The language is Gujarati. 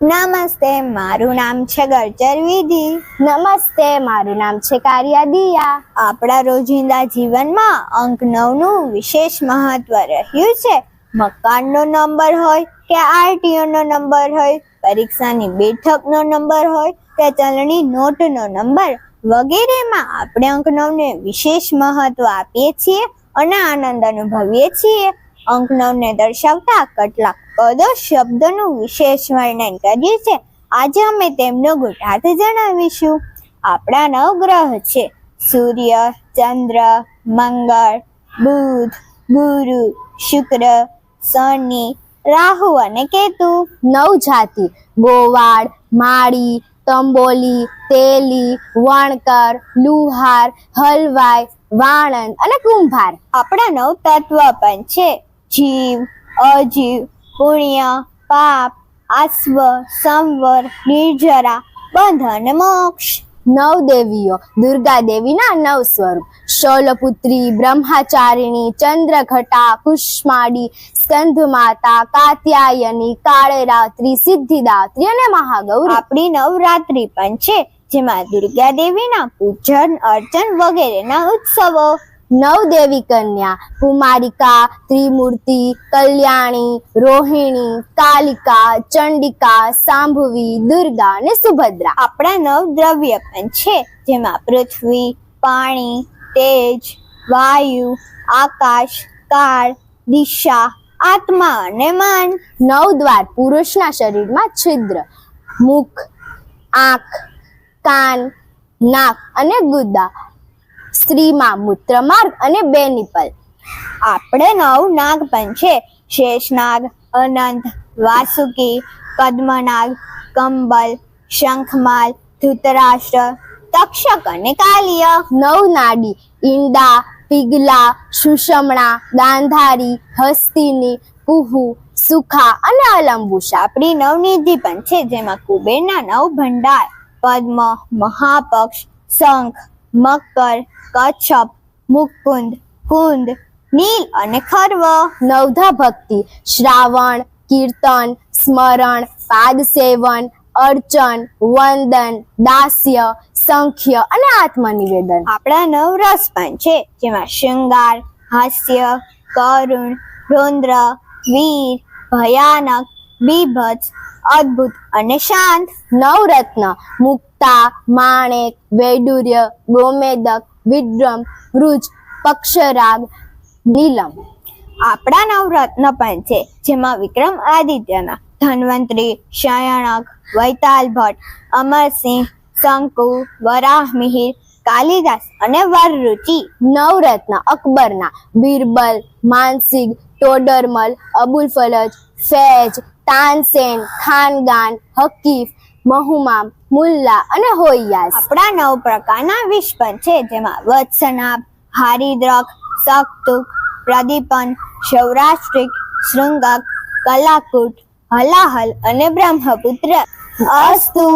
નમસ્તે મારું નામ છે ગર્ચર વિધિ. નમસ્તે મારું નામ છે કાર્યા દિયા. આપણા રોજિંદા જીવનમાં અંક નવનું વિશેષ મહત્વ રહ્યું છે. મકાનનો નંબર હોય કે આરટીઓ નો નંબર હોય પરીક્ષાની બેઠકનો નંબર હોય કે ચલણી નોટનો નંબર વગેરેમાં આપણે અંક નવને વિશેષ મહત્વ આપીએ છીએ અને આનંદ અનુભવીએ છીએ. અંક દર્શાવતા કેટલાક પદો શબ્દોનું વિશેષ વર્ણન કર્યું છે. આજે અમે તેમનો ગુટાર્થ જણાવીશું. આપણા નવ ગ્રહ છે. સૂર્ય, ચંદ્ર, મંગળ, બુધ, ગુરુ, શુક્ર, શનિ, રાહુ અને કેતુ. નવ જાતિ. ગોવાળ, માળી, તંબોલી, તેલી, વણકર, લુહાર, હલવાઈ, વાણંદ અને કુંભાર. આપણા નવ તત્વ પણ છે. જીવ, અજીવ, પુણ્ય, પાપ આસ્વ સંવર, નિર્જરા બંધન મોક્ષ. નવ દેવીઓ દુર્ગા દેવીના નવ સ્વરૂપ. શૌલપુત્રી, બ્રહ્મચારિણી, ચંદ્રઘટા કુષ્માડી સ્કંધમાતા, કાત્યાયની, કાળેરાત્રી, સિદ્ધિદાત્રી અને મહાગૌરી. આપણી નવરાત્રી પણ છે, જેમાં દુર્ગા દેવીના પૂજન, અર્ચન વગેરેના ઉત્સવો. નવ દેવી કન્યા, કુમારિકા, ત્રિમૂર્તિ, કલ્યાણી, રોહિણી, કાલિકા, ચંડિકા, સાંભવી, દુર્ગા અને સુભદ્રા. આપણા નવ દ્રવ્ય પણ છે, જેમાં પૃથ્વી, પાણી, તેજ, વાયુ, આકાશ, કાળ, દિશા, આત્મા અને માન. નવ દ્વાર પુરુષના શરીરમાં છિદ્ર, મુખ, આંખ, કાન, નાક અને ગુદા. સ્ત્રીમાં મૂત્રમાર્ગ અને બે નિપલ. આપણે નવ પણ છે. શેષનાગ અનંત, વાસુકી, પદ્મનાગ, કંબલ, શંખમાલ, ધૃતરાષ્ટ્ર, તક્ષક અને કાલિય. નવ નાડી, ઈંડા, પીગલા, સુષમણા ગાંધારી હસ્તિની કુહુ સુખા અને અલંબુષા. આપણી નવનિધિ પણ છે જેમાં કુબેરના નવ ભંડાર. પદ્મ, મહાપક્ષ, શંખ મકર, કચ્છપ, મુકુંદ, કુંદ, નીલ અને ખર્વ. નવધા ભક્તિ, શ્રાવણ, કીર્તન, સ્મરણ પાદ સેવન અર્ચન, વંદન, દાસ્ય સંખ્ય અને આત્મનિવેદન. આપણા નવ રસ પણ છે, જેમાં શૃંગાર, હાસ્ય, કરુણ, રૌદ્ર, વીર, ભયાનક, બીભત્સ અદ્ભુત અને શાંત. નવરત્ન, મુક્તા, માણેક, વૈડુર્ય, ગોમેદક વિદ્રમ વૃજ, પક્ષરાગ, નીલમ. આપણા નવરત્ન પણ છે, જેમાં વિક્રમ આદિત્યના ધન્વંતરી શયણક વૈતાલ ભટ્ટ, અમરસિંહ, શંકુ, વરાહ મિહિર, કાલિદાસ અને વરરુચિ. નવરત્ન અકબરના, બિરબલ માનસિંગ ટોડરમલ, અબુલ ફલજ ફૈજ, તાનસેન, ખાનગાન, હકીફ, મહુમામ, મુલ્લા અને હોયાસ આપણા નવ પ્રકારના વિષ છે, જેમાં વત્સનાભ હારિદ્રક સકતુક પ્રદીપન, સૌરાષ્ટ્રિક, શૃંગક, કલાકુટ, હલાહલ અને બ્રહ્મપુત્ર. અસ્તુ!